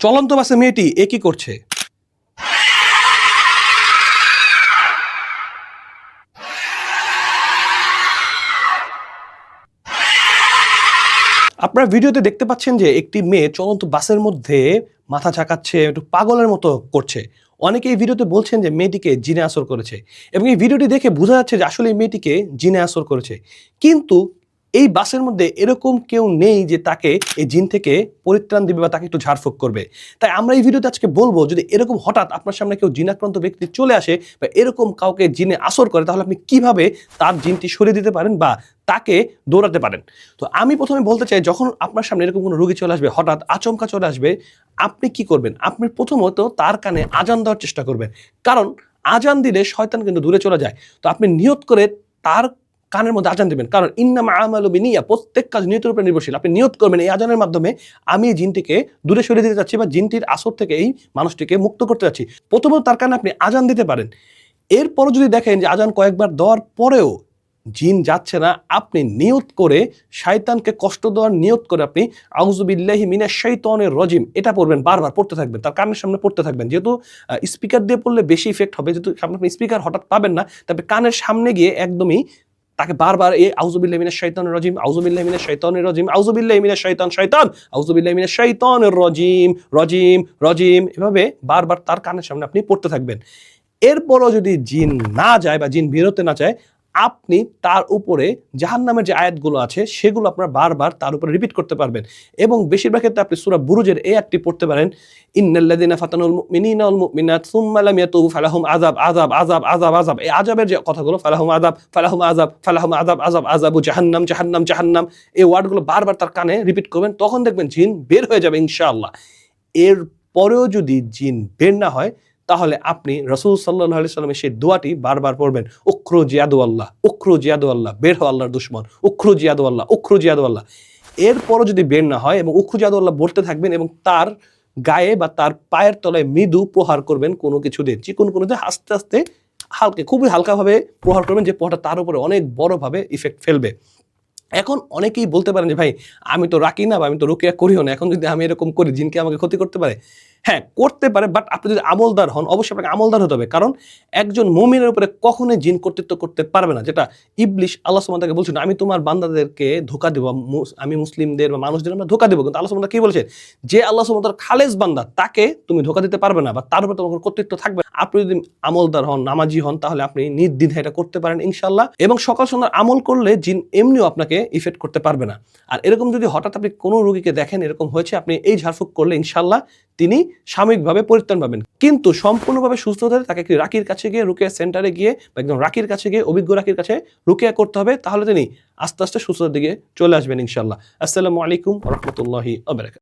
চলন্ত বাসে মেয়েটি এ কি করছে? আপনারা ভিডিওতে দেখতে পাচ্ছেন যে একটি মেয়ে চলন্ত বাসের মধ্যে মাথা ঝাঁকাচ্ছে, একটু পাগলের মতো করছে। অনেকে এই ভিডিওতে বলছেন যে মেয়েটিকে জিনে আসর করেছে এবং এই ভিডিওটি দেখে বোঝা যাচ্ছে যে আসলে এই মেয়েটিকে জিনে আসর করেছে। কিন্তু এই বাসের মধ্যে এরকম কেউ নেই যে তাকে এই জিন থেকে পরিত্রাণ দিবে বা তাকে একটু ঝাড়ফুঁক করবে। তাই আমরা এই ভিডিওতে আজকে বলব, যদি এরকম হঠাৎ আপনার সামনে কেউ জিনাক্রান্ত ব্যক্তি চলে আসে বা এরকম কাউকে জিনে আসর করে, তাহলে আপনি কীভাবে তার জিনটি সরিয়ে দিতে পারেন বা তাকে দৌড়াতে পারেন? তো আমি প্রথমে বলতে চাই, যখন আপনার সামনে এরকম কোনো রোগী চলে আসবে, হঠাৎ আচমকা চলে আসবে, আপনি কি করবেন? আপনি প্রথমত তার কানে আজান দেওয়ার চেষ্টা করবেন। কারণ আজান দিলে শয়তান কিন্তু দূরে চলে যায়। তো আপনি নিয়ত করে তার কানের মধ্যে আজান দেবেন। কারণ ইন্নামা আমালু বিনিয়া, প্রত্যেক কাজ নিয়তের উপরে নির্ভরশীল। আপনি নিয়ত করবেন এই আজানের মাধ্যমে আমি এই জিনটিকে দূরে সরিয়ে দিতে চাচ্ছি বা জিনটির আসর থেকে এই মানুষটিকে মুক্ত করতে চাচ্ছি প্রথমত তার কানে আপনি আজান দিতে পারেন। এরপরও যদি দেখেন যে আজান কয়েকবার দেওয়ার পরেও জিন যাচ্ছে না, আপনি নিয়ত করে শায়তানকে কষ্ট দেওয়ার নিয়ত করে আপনি আউজুবিল্লাহি মিনা শৈতনের রজিম, এটা পড়বেন, বারবার পড়তে থাকবেন, তার কানের সামনে পড়তে থাকবেন। যেহেতু স্পিকার দিয়ে পড়লে বেশি ইফেক্ট হবে, যেহেতু আপনি স্পিকার হঠাৎ পাবেন না, তবে কানের সামনে গিয়ে একদমই তাকে বারবার এই আউজুবিল্লাহ মিনা শাইতানির রজিম আউজুবিল্লাহ মিনা শাইতানির রজিম আউজুবিল্লাহ মিনা শৈতান শৈতান আউজুবিল্লাহ মিনা শাইতানির রজিম রজিম রজিম, এভাবে বারবার তার কানের সামনে আপনি পড়তে থাকবেন। এরপরও যদি জিন না যায় বা জিন বেরোতে না চায় আপনি তার উপরে জাহান্নামের যে আয়াতগুলো আছে, সেগুলো আপনার বারবার তার উপরে রিপিট করতে পারবেন। এবং বেশিরভাগ ক্ষেত্রে আপনি সূরা বুরুজের এই একটি পড়তে পারেন, ইন্নাল্লাযিনা ফাতানুল মুমিনিনা ওয়াল মুমিনাত সুম্মা লাম ইয়াতুবু ফালাহুম আযাব আযাব আযাব আযাব আযাব। এই আযাবের যে কথাগুলো, ফালাহুম আযাব ফালাহুম আযাব ফালাহুম আযাব আযাব, আযাবু জাহান্নাম জাহান্নাম জাহান্নাম, এই ওয়ার্ডগুলো বারবার তার কানে রিপিট করবেন, তখন দেখবেন জিন বের হয়ে যাবে ইনশাআল্লাহ। এর পরেও যদি জিন বের না হয় তাহলে আপনি রসুল সাল্লাহ আলি সাল্লামের সেই দোয়াটি বারবার পড়বেন উখরু জিয়াদু আল্লাহ উখরু জিয়াদু আল্লাহ, বের হো আল্লাহর দুশ্মন উখরু জিয়াদু আল্লাহ উখরু জিয়াদু আল্লাহ। এরপরও যদি বের না হয় এবং উখরু জিয়াদু আল্লাহ বলতে থাকবেন এবং তার গায়ে বা তার পায়ের তলায় মৃদু প্রহার করবেন কোনো কিছু দিয়ে যে কোনো কোনোতে, আস্তে আস্তে হালকে, খুবই হালকাভাবে প্রহার করবেন, যে প্রহারটা তার উপরে অনেক বড়ভাবে ইফেক্ট ফেলবে। এখন অনেকেই বলতে পারেন যে, ভাই, আমি তো রাখি না বা আমি তো রুকিয়া করিও না, এখন যদি আমি এরকম করি, জিনকে আমাকে ক্ষতি করতে পারে? হ্যাঁ করতে পারে বাট আপনি যদি আমলদার হন, অবশ্যই আপনাকে আমলদার হতে হবে। কারণ একজন মুমিনের উপরে কখনোই জিন কর্তৃত্ব করতে পারবে না। যেটা ইবলিশ আল্লাহ সুমান তাকে আমি তোমার বান্দাদেরকে ধোকা দেবো, আমি মুসলিমদের বা মানুষদের আমরা ধোকা দেবো। কিন্তু আল্লাহ সুমান কি বলছেন? যে আল্লাহ সুমান তার খালেজ বান্দা, তাকে তুমি ধোকা দিতে পারবে না, বা তার উপরে তোমার কর্তৃত্ব থাকবে আপনি যদি আমলদার হন, নামাজি হন, তাহলে আপনি নির্দ্বিধায় এটা করতে পারেন ইনশাল্লাহ এবং সকাল সন্ধ্যার আমল করলে জিন এমনিও আপনাকে ইফেক্ট করতে পারবে না। আর এরকম যদি হঠাৎ আপনি কোনো রোগীকে দেখেন, এরকম হয়েছে, আপনি এই ঝাড়ফুঁক করলে ইনশাল্লাহ তিনি সাময়িকভাবে পরিত্রাণ পাবেন। কিন্তু সম্পূর্ণভাবে সুস্থ হতে তাকে একটি রাকির কাছে গিয়ে, রুকিয়া সেন্টারে গিয়ে বা একদম রাকির কাছে গিয়ে, অভিজ্ঞ রাকির কাছে রুকিয়া করতে হবে। তাহলে তিনি আস্তে আস্তে সুস্থতার দিকে চলে আসবেন ইনশাল্লাহ আসসালামু আলাইকুম রহমতুল্লাহি আবরাকাত